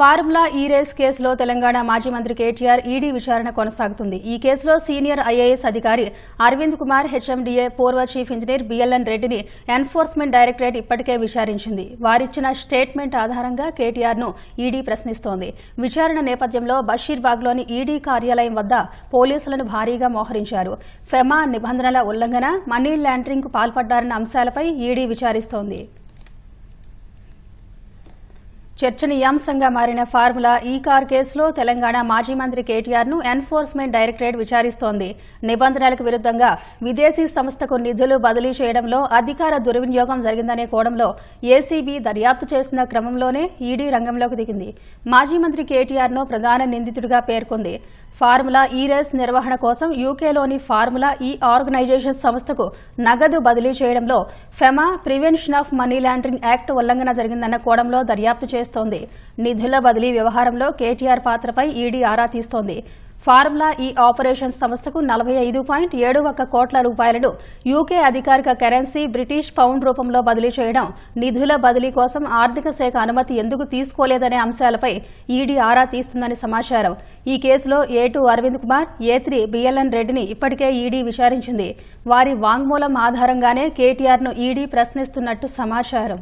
Formula ఈ race కేసులో తెలంగాణ మాజీ మంత్రి కేటీఆర్ ఈడీ విచారణ కొనసాగుతుంది. ఈ కేసులో సీనియర్ ఐఏఎస్ అధికారి అరవింద్ కుమార్ హెచ్ఎండీఏ పూర్వ చీఫ్ ఇంజనీర్ బిఎల్ఎన్ రెడ్డిని ఎన్ఫోర్స్మెంట్ డైరెక్టరేట్ ఇప్పటికే విచారించింది. వారిచ్చిన స్టేట్మెంట్ ఆధారంగా కేటీఆర్ను ఈడీ ప్రశ్నిస్తోంది. విచారణ నేపథ్యంలో బషీర్బాగ్లోని ఈడీ కార్యాలయం వద్ద పోలీసులను భారీగా మోహరించారు. ఫెమా నిబంధనల ఉల్లంఘన మనీ ల్యాండరింగ్కు పాల్పడ్డారన్న అంశాలపై ఈడీ విచారిస్తోంది. చర్చనీయాంశంగా మారిన ఫార్ములా ఈ కార్ కేసులో తెలంగాణ మాజీ మంత్రి కేటీఆర్ను ఎన్ఫోర్స్మెంట్ డైరెక్టరేట్ విచారిస్తోంది. నిబంధనలకు విరుద్దంగా విదేశీ సంస్థకు నిధులు బదిలీ చేయడంలో అధికార దుర్వినియోగం జరిగిందనే కోణంలో ఏసీబీ దర్యాప్తు చేసిన క్రమంలోనే ఈడీ రంగంలోకి దిగింది. మాజీ మంత్రి కేటీఆర్ను ప్రధాన నిందితుడిగా పేర్కొంది. ఫార్ములా ఈ రేస్ నిర్వహణ కోసం యూకేలోని ఫార్ములా ఈ ఆర్గనైజేషన్ సంస్థకు నగదు బదిలీ చేయడంలో FEMA prevention of money laundering act ఉల్లంఘన జరిగిందన్న కోణంలో దర్యాప్తు చేస్తోంది. నిధుల బదిలీ వ్యవహారంలో కేటీఆర్ పాత్రపై ఈడీ ఆరా తీస్తోంది. ఫార్ములా ఈ ఆపరేషన్ సంస్థకు నలభై ఐదు పాయింట్ ఏడు ఒక్క కోట్ల రూపాయలను యూకే అధికారిక కరెన్సీ బ్రిటిష్ పౌండ్ రూపంలో బదిలీ చేయడం నిధుల బదిలీ కోసం ఆర్థిక శాఖ అనుమతి ఎందుకు తీసుకోలేదనే అంశాలపై ఈడీ ఆరా తీస్తుందని సమాచారం. ఈ కేసులో A two Aravind Kumar A three BLN రెడ్డిని ఇప్పటికే ఈడీ విచారించింది. వారి వాంగ్మూలం ఆధారంగానే కేటీఆర్ను ఈడీ ప్రశ్నిస్తున్నట్టు సమాచారం.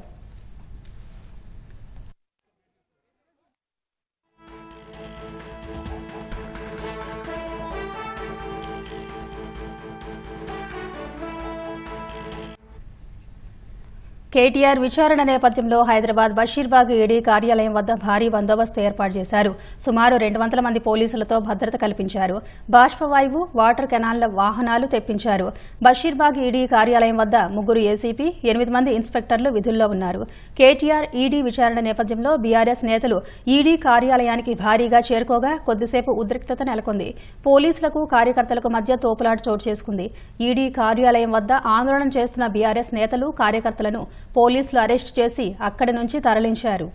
కేటీఆర్ విచారణ నేపథ్యంలో హైదరాబాద్ బషీర్బాగ్ ఈడీ కార్యాలయం వద్ద భారీ బందోబస్తు ఏర్పాటు చేశారు. సుమారు రెండు వందల మంది పోలీసులతో భద్రత కల్పించారు. బాష్పవాయువు వాటర్ కెనాల్ల వాహనాలు తెప్పించారు. బషీర్బాగ్ ఈడీ కార్యాలయం వద్ద ముగ్గురు ఏసీపీ ఎనిమిది మంది ఇన్స్పెక్టర్లు విధుల్లో ఉన్నారు. కేటీఆర్ ఈడీ విచారణ నేపథ్యంలో బీఆర్ఎస్ నేతలు ఈడీ కార్యాలయానికి భారీగా చేరుకోగా కొద్దిసేపు ఉద్రిక్తత నెలకొంది. పోలీసులకు కార్యకర్తలకు మధ్య తోపులాట చోటు చేసుకుంది. ఈడీ కార్యాలయం వద్ద ఆందోళన చేస్తున్న బీఆర్ఎస్ నేతలు కార్యకర్తలను పోలీసులు అరెస్టు చేసి అక్కడి నుంచి తరలించారు.